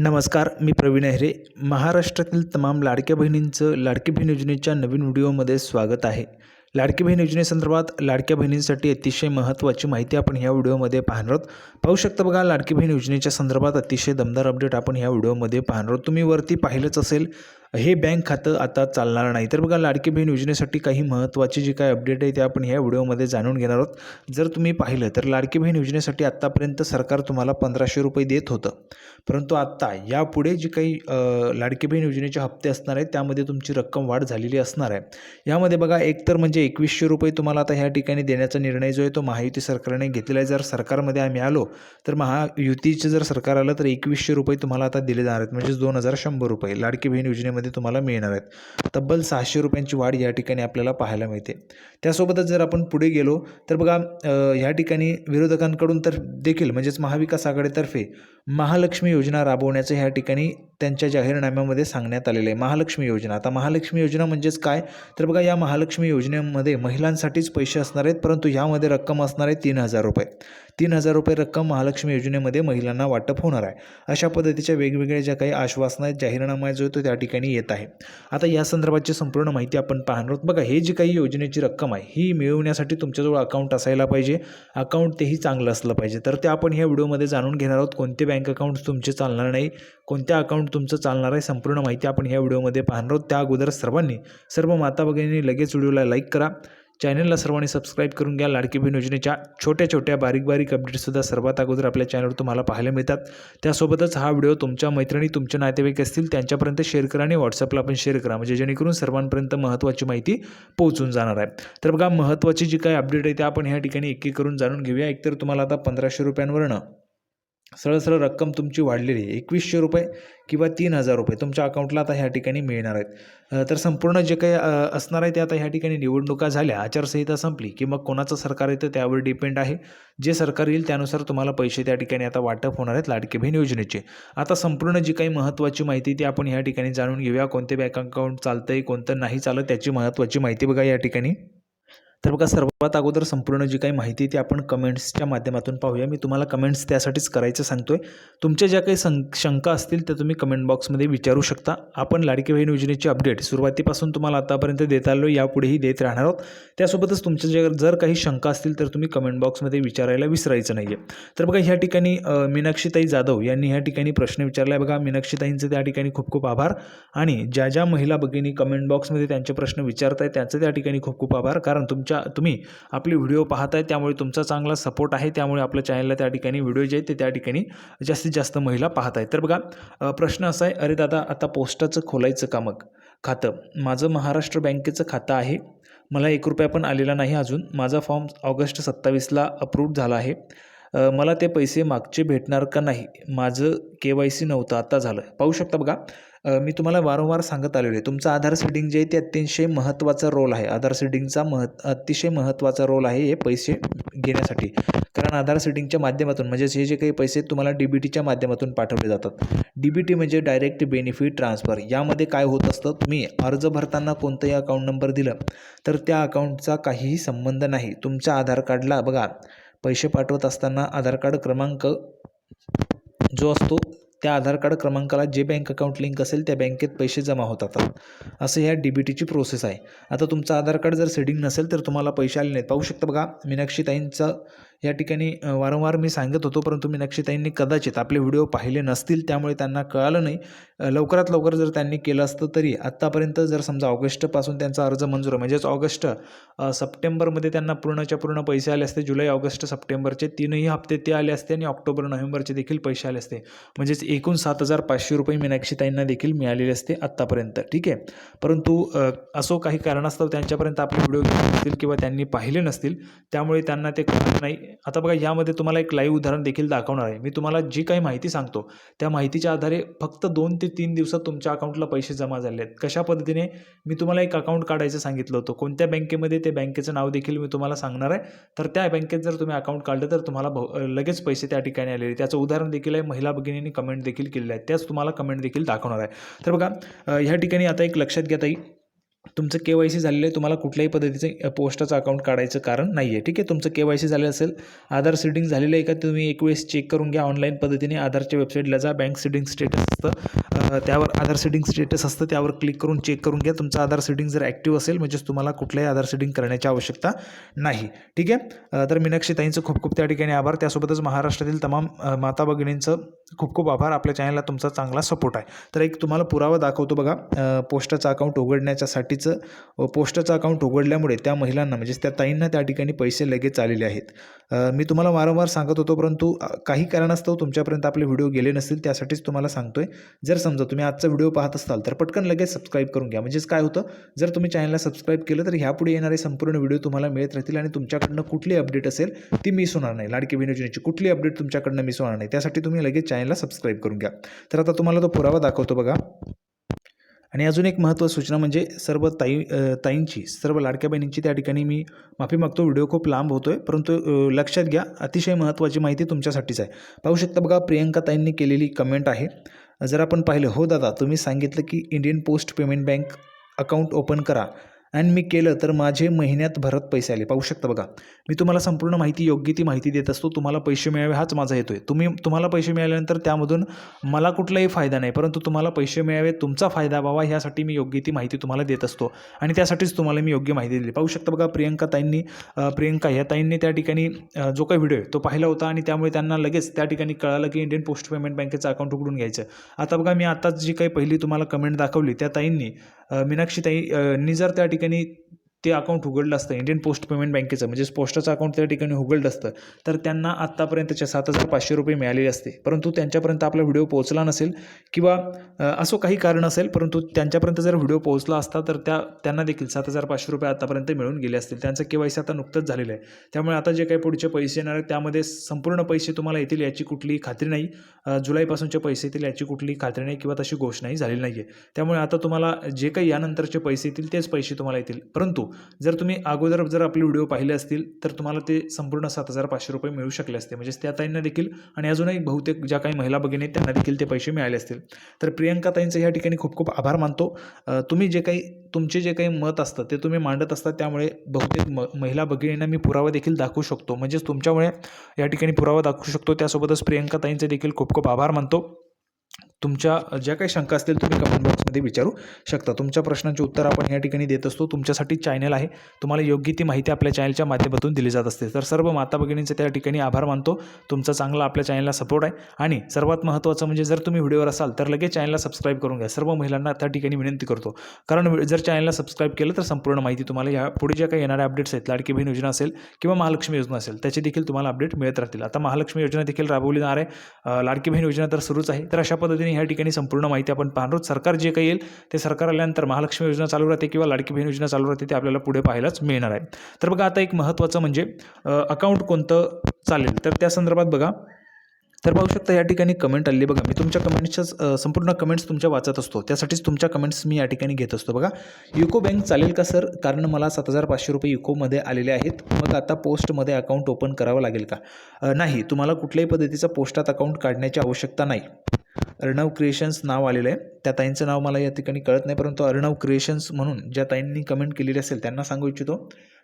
नमस्कार मी प्रवीण अहिरे महाराष्ट्रातील तमाम लाडक्या बहिणींचं लाडकी बहीण योजनेच्या नवीन व्हिडिओमध्ये स्वागत आहे. लाडकी बहीण योजनेसंदर्भात लाडक्या बहिणींसाठी अतिशय महत्त्वाची माहिती आपण ह्या व्हिडिओमध्ये पाहणार आहोत. पाहू शकता बघा लाडकी बहीण योजनेच्या संदर्भात अतिशय दमदार अपडेट आपण ह्या व्हिडिओमध्ये पाहणार आहोत. तुम्ही वरती पाहिलंच असेल हे बँक खातं आता चालणार नाही. तर बघा लाडकी बहीण योजनेसाठी काही महत्त्वाची जी काय अपडेट आहे ते आपण ह्या व्हिडिओमध्ये जाणून घेणार आहोत. जर तुम्ही पाहिलं तर लाडकी बहीण योजनेसाठी आत्तापर्यंत सरकार तुम्हाला पंधराशे रुपये देत होतं. परंतु आत्ता यापुढे जी काही लाडकी बहीण योजनेचे हप्ते असणार आहेत त्यामध्ये तुमची रक्कम वाढ झालेली असणार आहे. यामध्ये बघा एकतर म्हणजे एकवीसशे रुपये तुम्हाला आता ह्या ठिकाणी देण्याचा निर्णय जो आहे तो महायुती सरकारने घेतलेला आहे. जर सरकारमध्ये आम्ही आलो तर महायुतीचं जर सरकार आलं तर एकवीसशे रुपये तुम्हाला आता दिले जाणार आहेत. म्हणजेच दोन हजार शंभर रुपये लाडकी बहीण योजनेमध्ये तुम्हाला मिळणार आहेत. तब्बल सहाशे रुपयांची वाढ या ठिकाणी आपल्याला पाहायला मिळते. त्यासोबतच जर आपण पुढे गेलो तर बघा ह्या ठिकाणी विरोधकांकडून तर देखील म्हणजेच महाविकास आघाडीतर्फे महालक्ष्मी योजना राबवण्याचं ह्या ठिकाणी त्यांच्या जाहीरनाम्यामध्ये सांगण्यात आलेलं आहे. महालक्ष्मी योजना. आता महालक्ष्मी योजना म्हणजेच काय? तर बघा या महालक्ष्मी योजनेमध्ये महिलांसाठीच पैसे असणार आहेत परंतु यामध्ये रक्कम असणार आहे तीन हजार रुपये. तीन हजार रुपये रक्कम महालक्ष्मी योजनेमध्ये महिलांना वाटप होणार आहे. अशा पद्धतीच्या वेगवेगळ्या ज्या काही आश्वासनं आहेत जाहीरनामा जो आहे तो त्या ठिकाणी येत आहे. आता या संदर्भाची संपूर्ण माहिती आपण पाहणार आहोत. बघा हे जी काही योजनेची रक्कम आहे ही मिळवण्यासाठी तुमच्याजवळ अकाउंट असायला पाहिजे. अकाउंट तेही चांगलं असलं पाहिजे. तर ते आपण ह्या व्हिडिओमध्ये जाणून घेणार आहोत. कोणते बँक अकाउंट तुमचे चालणार नाही कोणत्या अकाउंट तुमचं चालणार आहे संपूर्ण माहिती आपण ह्या व्हिडिओमध्ये पाहणार आहोत. त्या अगोदर सर्वांनी सर्व माता भगिनींनी लगेच व्हिडिओला लाईक करा. चॅनलला सर्वांनी सबस्क्राईब करून घ्या. लाडकी बहीण योजनेच्या छोट्या छोट्या बारीक बारीक अपडेट्ससुद्धा सर्वात अगोदर आपल्या चॅनलवर तुम्हाला पाहायला मिळतात. त्यासोबतच हा व्हिडिओ तुमच्या मैत्रिणी तुमचे नातेवाईक असतील त्यांच्यापर्यंत शेअर करा आणि व्हॉट्सअपला पण शेअर करा. म्हणजे जेणेकरून सर्वांपर्यंत महत्त्वाची माहिती पोहोचून जाणार आहे. तर बघा महत्त्वाची जी काही अपडेट आहे ते आपण ह्या ठिकाणी एक एक करून जाणून घेऊया. एकतर तुम्हाला आता पंधराशे रुपयांवरनं सरळ सरळ रक्कम तुमची वाढलेली आहे. एकवीसशे रुपये किंवा तीन हजार रुपये तुमच्या अकाउंटला आता ह्या ठिकाणी मिळणार आहेत. तर संपूर्ण जे काही असणार आहे ते आता ह्या ठिकाणी निवडणुका झाल्या आचारसंहिता संपली की मग कोणाचं सरकार येतं त्यावर डिपेंड आहे. जे सरकार येईल त्यानुसार तुम्हाला पैसे त्या ठिकाणी आता वाटप होणार आहेत लाडके बहीण योजनेचे. आता संपूर्ण जी काही महत्त्वाची माहिती ती आपण ह्या ठिकाणी जाणून घेऊया. कोणते बँक अकाउंट चालतं आहे कोणतं नाही चालत त्याची महत्त्वाची माहिती बघा या ठिकाणी. तर बघा सर्वात अगोदर संपूर्ण जी काही माहिती आहे ती आपण कमेंट्सच्या माध्यमातून पाहूया. मी तुम्हाला कमेंट्स त्यासाठीच करायचं सांगतो आहे तुमच्या ज्या काही सं शंका असतील त्या तुम्ही कमेंट बॉक्समध्ये विचारू शकता. आपण लाडकी बहीण योजनेची अपडेट सुरुवातीपासून तुम्हाला आतापर्यंत देत आलो यापुढेही देत राहणार आहोत. त्यासोबतच तुमच्या ज्या जर काही शंका असतील तर तुम्ही कमेंट बॉक्समध्ये विचारायला विसरायचं नाही आहे तर बघा ह्या ठिकाणी मीनाक्षीताई जाधव यांनी ह्या ठिकाणी प्रश्न विचारला आहे बघा मीनाक्षीताईंचं त्या ठिकाणी खूप खूप आभार. आणि ज्या ज्या महिला भगिनी कमेंट बॉक्समध्ये त्यांचे प्रश्न विचारताय त्यांचं त्या ठिकाणी खूप खूप आभार. कारण तुमच्या तुम्ही आपले व्हिडिओ पाहताय त्यामुळे तुमचा चांगला सपोर्ट आहे. त्यामुळे आपल्या चॅनलला त्या ठिकाणी व्हिडिओ जे आहेत ते त्या ठिकाणी जास्तीत जास्त महिला पाहत आहेत तर बघा प्रश्न असा आहे अरे दादा आता पोस्टाचं खोलायचं का मग? खातं. माझं महाराष्ट्र बँकेचं खातं आहे. मला एक रुपया पण आलेला नाही अजून. माझा फॉर्म ऑगस्ट सत्तावीसला अप्रूव्ह झाला आहे. मला ते पैसे मागचे भेटणार का नाही? माझं के वाय सी नव्हतं आता झालं. पाहू शकता बघा. मी तुम्हाला वारंवार सांगत आलेलो आहे. तुमचं आधार सीडिंग जे आहे ते अतिशय महत्त्वाचा रोल आहे. आधार सीडिंगचा महत् अतिशय महत्त्वाचा रोल आहे हे पैसे घेण्यासाठी. कारण आधार सीडिंगच्या माध्यमातून म्हणजेच हे जे काही पैसे तुम्हाला डी बी टीच्या माध्यमातून पाठवले जातात. डी बी टी म्हणजे डायरेक्ट बेनिफिट ट्रान्सफर यामध्ये काय होत असतं? तुम्ही अर्ज भरताना कोणतंही अकाउंट नंबर दिलं तर त्या अकाउंटचा काहीही संबंध नाही. तुमच्या आधार कार्डला बघा पैसे पाठवत असताना आधार कार्ड क्रमांक जो असतो त्या आधार कार्ड क्रमांकाला जे बँक अकाउंट लिंक असेल त्या बँकेत पैसे जमा होतात. असं ह्या डी बी टीची प्रोसेस आहे. आता तुमचं आधार कार्ड जर सेडिंग नसेल तर तुम्हाला पैसे आले नाहीत. पाहू शकता बघा मीनाक्षीताईंचं या ठिकाणी वारंवार मी सांगत होतो परंतु मीनाक्षीताईंनी कदाचित आपले व्हिडिओ पाहिले नसतील त्यामुळे त्यांना कळालं नाही. लवकरात लवकर जर त्यांनी केलं असतं तरी आत्तापर्यंत जर समजा ऑगस्टपासून त्यांचा अर्ज मंजूर आहे म्हणजेच ऑगस्ट सप्टेंबरमध्ये त्यांना पूर्णच्या पूर्ण पैसे आले असते जुलै ऑगस्ट सप्टेंबरचे तीनही हप्ते ते आले असते आणि ऑक्टोबर नोव्हेंबरचे देखील पैसे आले असते. म्हणजेच एकूण सात हजार पाचशे रुपये मीनाक्षीताईंना देखील मिळालेले असते आत्तापर्यंत ठीक आहे? परंतु असो काही कारणास्तव त्यांच्यापर्यंत आपले व्हिडिओ गेले नसतील किंवा त्यांनी पाहिले नसतील त्यामुळे त्यांना ते कळलं नाही. आता बघा यामध्ये तुम्हाला एक लाईव्ह उदाहरण देखील दाखवणार आहे. मी तुम्हाला जी काही माहिती सांगतो त्या माहितीच्या आधारे फक्त दोन ते तीन दिवसात तुमच्या अकाउंटला पैसे जमा झाले आहेत. कशा पद्धतीने? मी तुम्हाला एक अकाउंट काढायचं सांगितलं होतं. कोणत्या बँकेमध्ये ते बँकेचं नाव देखील मी तुम्हाला सांगणार आहे. तर त्या बँकेत जर तुम्ही अकाउंट काढलं तर तुम्हाला लगेच पैसे त्या ठिकाणी आलेले त्याचं उदाहरण देखील आहे. महिला भगिनींनी कमेंट देखील केलेलं आहे. त्याच तुम्हाला कमेंट देखील दाखवणार आहे. तर बघा ह्या ठिकाणी आता एक लक्षात घ्या ताई. तुमचं के वाय सी झालेलं आहे तुम्हाला कुठल्याही पद्धतीचं पोस्टाचं अकाउंट काढायचं कारण नाही आहे ठीक आहे? तुमचं के वाय सी झालेलं असेल आधार सीडिंग झालेलं आहे का तुम्ही एक वेळेस चेक करून घ्या ऑनलाईन पद्धतीने आधारच्या वेबसाईटला जा बँक सीडिंग स्टेटस असतं. त्यावर आधार सीडिंग स्टेटस असतं त्यावर क्लिक करून चेक करून घ्या. तुमचं आधार सीडिंग जर ॲक्टिव्ह असेल म्हणजेच तुम्हाला कुठल्याही आधार सीडिंग करण्याची आवश्यकता नाही. ठीक आहे? तर मीनाक्षी ताईंचं खूप खूप त्या ठिकाणी आभार. त्यासोबतच महाराष्ट्रातील तमाम माता भगिनींचं खूप खूप आभार. आपल्या चॅनलला तुमचा चांगला सपोर्ट आहे. तर एक तुम्हाला पुरावा दाखवतो बघा. पोस्टाचं अकाउंट उघडण्याच्यासाठीचं पोस्टाचं अकाउंट उघडल्यामुळे त्या महिलांना म्हणजेच त्या ताईंना त्या ठिकाणी पैसे लगेच आलेले आहेत. मी तुम्हाला वारंवार सांगत होतो परंतु काही कारणास्तव तुमच्यापर्यंत आपले व्हिडिओ गेले नसतील त्यासाठीच तुम्हाला सांगतोय. जर समजा तुम्ही आजचा व्हिडिओ पाहत असाल तर पटकन लगेच सबस्क्राईब करून घ्या. म्हणजेच काय होतं? जर तुम्ही चॅनलला सबस्क्राईब केलं तर ह्यापुढे येणारे संपूर्ण व्हिडिओ तुम्हाला मिळत राहतील आणि तुमच्याकडनं कुठली अपडेट असेल ती मिस होणार नाही. लाडकी बहीण योजनेची कुठली अपडेट तुमच्याकडनं मिस होणार नाही त्यासाठी तुम्ही लगेच चॅनलला सबस्क्राईब करून घ्या. तर आता तुम्हाला तो पुरावा दाखवतो बघा. आणि अजून एक महत्त्वाची सूचना म्हणजे सर्व ताई ताईंची सर्व लाडक्या बहिणींची त्या ठिकाणी मी माफी मागतो व्हिडिओ खूप लांब होतो आहे परंतु लक्षात घ्या अतिशय महत्त्वाची माहिती तुमच्यासाठीच आहे. पाहू शकता बघा प्रियंका ताईंनी केलेली कमेंट आहे. जर आपण पाहिलं हो दादा तुम्ही सांगितलं की Indian post payment bank account open करा. आणि मी केलं तर माझे महिन्यात भरत पैसे आले. पाहू शकता बघा. मी तुम्हाला संपूर्ण माहिती योग्य ती माहिती देत असतो. तुम्हाला पैसे मिळावे हाच माझा हेतू आहे. तुम्ही तुम्हाला पैसे मिळाल्यानंतर त्यामधून मला कुठलाही फायदा नाही. परंतु तुम्हाला पैसे मिळावे तुमचा फायदा व्हावा ह्यासाठी मी योग्य ती माहिती तुम्हाला देत असतो. आणि त्यासाठीच तुम्हाला मी योग्य माहिती दिली. पाहू शकता बघा प्रियंका ताईंनी प्रियंका ह्या ताईंनी त्या ठिकाणी जो काही व्हिडिओ आहे तो पाहिला होता आणि त्यामुळे त्यांना लगेच त्या ठिकाणी कळालं की इंडियन पोस्ट पेमेंट बँकेचं अकाउंट उघडून घ्यायचं. आता बघा मी आताच जी काही पहिली तुम्हाला कमेंट दाखवली त्या ताईंनी मीनाक्षीताई नी जर त्या ठिकाणी ते अकाउंट उघडलं असतं इंडियन पोस्ट पेमेंट बँकेचं म्हणजे पोस्टाचं अकाउंट त्या ठिकाणी उघडलं असतं. तर त्यांना आत्तापर्यंतचे सात हजार पाचशे रुपये मिळालेले असते. परंतु त्यांच्यापर्यंत आपला व्हिडिओ पोहोचला नसेल किंवा असं काही कारण असेल परंतु त्यांच्यापर्यंत जर व्हिडिओ पोहोचला असता तर त्या त्यांना देखील सात हजार पाचशे रुपये आतापर्यंत मिळून गेले असतील त्यांचं के वाय सी आता नुकतंच झालेलं आहे. त्यामुळे आता जे काही पुढचे पैसे येणार आहेत त्यामध्ये संपूर्ण पैसे तुम्हाला येतील याची कुठलीही खात्री नाही. जुलैपासूनचे पैसे येतील याची कुठलीही खात्री नाही किंवा तशी घोषणाही झालेली नाही आहे त्यामुळे आता तुम्हाला जे काही यानंतरचे पैसे येतील तेच पैसे तुम्हाला येतील. परंतु जर तुम्ही अगोदर जर आपले व्हिडिओ पाहिले असतील तर तुम्हाला ते संपूर्ण सात हजार पाचशे रुपये मिळू शकले असते. म्हणजेच त्या ताईंना देखील आणि अजूनही बहुतेक ज्या काही महिला भगिनी आहेत त्यांना देखील ते पैसे मिळाले असतील. तर प्रियंका ताईंचं या ठिकाणी खूप खूप आभार मानतो. तुम्ही जे काही तुमचे जे काही मत असतं ते तुम्ही मांडत असता त्यामुळे बहुतेक म महिला भगिनींना मी पुरावा देखील दाखवू शकतो. म्हणजेच तुमच्यामुळे या ठिकाणी पुरावा दाखवू शकतो. त्यासोबतच प्रियंका ताईंचे देखील खूप खूप आभार मानतो. तुमच्या ज्या काही शंका असतील तुम्ही कमेंट बॉक्समध्ये विचारू शकता. तुमच्या प्रश्नांची उत्तर आपण या ठिकाणी देत असतो. तुमच्यासाठी चॅनल आहे. तुम्हाला योग्य ती माहिती आपल्या चॅनलच्या माध्यमातून दिली जात असते. तर सर्व माता भगिनींचे त्या ठिकाणी आभार मानतो. तुमचा चांगला आपल्या चॅनलला सपोर्ट आहे. आणि सर्वात महत्त्वाचं म्हणजे जर तुम्ही व्हिडिओवर असाल तर लगेच चॅनलला सबस्क्राईब करून घ्या. सर्व महिलांना त्या ठिकाणी विनंती करतो. कारण जर चॅनलला सबस्क्राईब केलं तर संपूर्ण माहिती तुम्हाला या पुढे ज्या काही येणाऱ्या अपडेट्स आहेत लाडकी बहीण योजना असेल किंवा महालक्ष्मी योजना असेल त्याचे देखील तुम्हाला अपडेट मिळत राहतील. आता महालक्ष्मी योजना देखील राबवली जाणार आहे. लाडकी बहीण योजना तर सुरूच आहे. तर अशा पद्धतीने ह्या ठिकाणी संपूर्ण माहिती आपण पाहणार आहोत. सरकार जे काही येईल ते सरकार आल्यानंतर महालक्ष्मी योजना चालू राहते किंवा लाडकी बहीण योजना चालू राहते ते आपल्याला पुढे पाहायलाच मिळणार आहे. तर बघा आता एक महत्त्वाचं म्हणजे अकाउंट कोणतं चालेल? तर त्या संदर्भात बघा. तर पाहू शकता या ठिकाणी कमेंट आली. बघा मी तुमच्या कमेंट्सच्या संपूर्ण कमेंट्स तुमच्या वाचत असतो. त्यासाठीच तुमच्या कमेंट्स मी या ठिकाणी घेत असतो. बघा युको बँक चालेल का सर कारण मला सात हजार पाचशे रुपये युकोमध्ये आलेले आहेत. मग आता पोस्टमध्ये अकाउंट ओपन करावं लागेल का? नाही. तुम्हाला कुठल्याही पद्धतीचा पोस्टात अकाउंट काढण्याची आवश्यकता नाही. अर्णव क्रिएशन्स नाव आलेलं आहे. त्या ताईंचं नाव मला या ठिकाणी कळत नाही परंतु अर्णव क्रिएशन्स म्हणून ज्या ताईंनी कमेंट केलेली असेल त्यांना सांगू इच्छितो.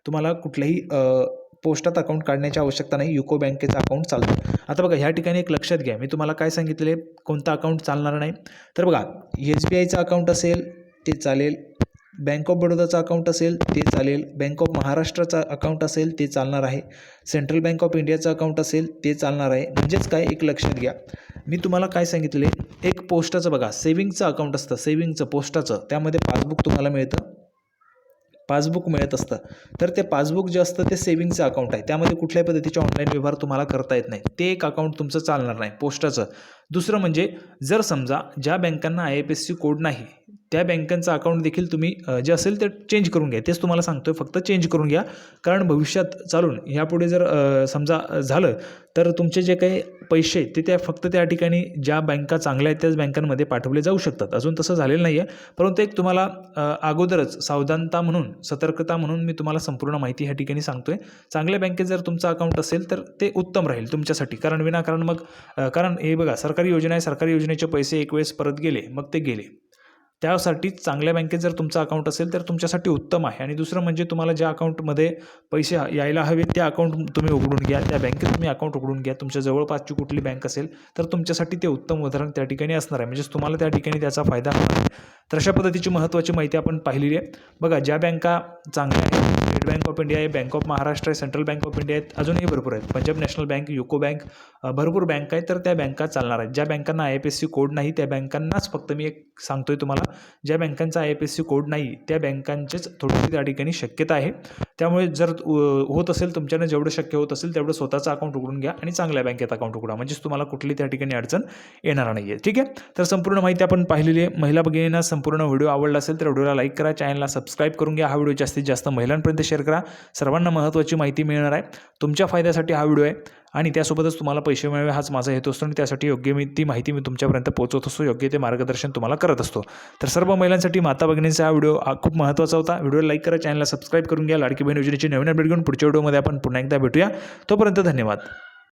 तुम्हाला कुठल्याही पोस्टात अकाउंट काढण्याची आवश्यकता नाही. युको बँकेचं अकाउंट चालतं. आता बघा ह्या ठिकाणी एक लक्षात घ्या. मी तुम्हाला काय सांगितलेलं आहे? कोणतं अकाउंट चालणार नाही? तर बघा एस बी आयचं अकाउंट असेल ते चालेल. बँक ऑफ बडोदाचं अकाउंट असेल ते चालेल. बँक ऑफ महाराष्ट्राचं अकाउंट असेल ते चालणार आहे. सेंट्रल बँक ऑफ इंडियाचं अकाउंट असेल ते चालणार आहे. म्हणजेच काय? एक लक्षात घ्या. मी तुम्हाला काय सांगितले? एक पोस्टाचं बघा सेविंगचं अकाउंट असतं सेविंगचं पोस्टाचं. त्यामध्ये पासबुक तुम्हाला मिळतं. पासबुक मिळत असतं. तर ते पासबुक जे असतं ते सेविंगचं अकाउंट आहे. त्यामध्ये कुठल्याही पद्धतीचे ऑनलाईन व्यवहार तुम्हाला करता येत नाही ते एक अकाउंट तुमचं चालणार नाही पोस्टाचं. दुसरं म्हणजे जर समजा ज्या बँकांना I F S C code नाही त्या बँकांचं अकाउंट देखील तुम्ही जे असेल ते चेंज करून घ्या. तेच तुम्हाला सांगतो आहे फक्त चेंज करून घ्या. कारण भविष्यात चालून ह्यापुढे जर समजा झालं तर तुमचे जे काही पैसे आहेत ते त्या फक्त त्या ठिकाणी ज्या बँका चांगल्या आहेत त्याच बँकांमध्ये पाठवले जाऊ शकतात. अजून तसं झालेलं नाही आहे परंतु एक तुम्हाला अगोदरच सावधानता म्हणून सतर्कता म्हणून मी तुम्हाला संपूर्ण माहिती ह्या ठिकाणी सांगतो आहे चांगल्या बँकेत जर तुमचं अकाउंट असेल तर ते उत्तम राहील तुमच्यासाठी. कारण विनाकारण मग कारण हे बघा सर सरकारी योजना आहे सरकारी योजनेचे पैसे एक वेळेस परत गेले मग ते गेले. त्यासाठी चांगल्या बँकेत जर तुमचं अकाउंट असेल तर तुमच्यासाठी उत्तम आहे. आणि दुसरं म्हणजे तुम्हाला ज्या अकाउंटमध्ये पैसे यायला हवे ते अकाउंट तुम्ही उघडून घ्या. त्या बँकेत तुम्ही अकाउंट उघडून घ्या. तुमच्या जवळपासची कुठली बँक असेल तर तुमच्यासाठी ते उत्तम उदाहरण त्या ठिकाणी असणार आहे. म्हणजेच तुम्हाला त्या ठिकाणी त्याचा फायदा होणार आहे. तर अशा पद्धतीची महत्त्वाची माहिती आपण पाहिलेली आहे. बघा ज्या बँका चांगल्या आहेत स्टेट बँक ऑफ इंडिया आहे बँक ऑफ महाराष्ट्र आहे सेंट्रल बँक ऑफ इंडिया आहेत अजूनही भरपूर आहेत. Punjab national bank UCO bank भरपूर बँक आहेत तर त्या बँका चालणार आहेत. ज्या बँकांना I F S C code नाही त्या बँकांनाच फक्त मी एक सांगतोय तुम्हाला. ज्या बँकांचा I F S C code नाही त्या बँकांचेच थोडीशी त्या ठिकाणी शक्यता आहे. त्यामुळे जर होत असेल तुमच्यानं जेवढं शक्य होत असेल तेवढं स्वतःचं अकाउंट उघडून घ्या आणि चांगल्या बँकेत अकाउंट उघडा. म्हणजेच तुम्हाला कुठली त्या ठिकाणी अडचण येणार नाही आहे ठीक आहे? तर संपूर्ण माहिती आपण पाहिलेली आहे. महिला भगिनींना संपूर्ण व्हिडिओ आवडला असेल तर व्हिडिओला लाईक करा चॅनलला सबस्क्राईब करून घ्या. हा व्हिडिओ जास्तीत जास्त महिलांपर्यंत शेअर करा. सर्वांना महत्त्वाची माहिती मिळणार आहे. तुमच्या फायद्यासाठी हा व्हिडिओ आहे. आणि त्यासोबतच तुम्हाला पैसे मिळावे हाच माझा हेतू असतो आणि त्यासाठी योग्य मी ती माहिती मी तुमच्यापर्यंत पोहोचवत असतो. योग्य ते मार्गदर्शन तुम्हाला करत असतो. तर सर्व महिलांसाठी माता भगिनींचा हा व्हिडिओ खूप महत्त्वाचा होता. व्हिडिओ लाईक करा चॅनलला सबस्क्राईब करून घ्या. लाडकी बहीण योजनेची नवीन अपडेट घेऊन पुढच्या व्हिडिओमध्ये आपण पुन्हा एकदा भेटूया. तोपर्यंत धन्यवाद.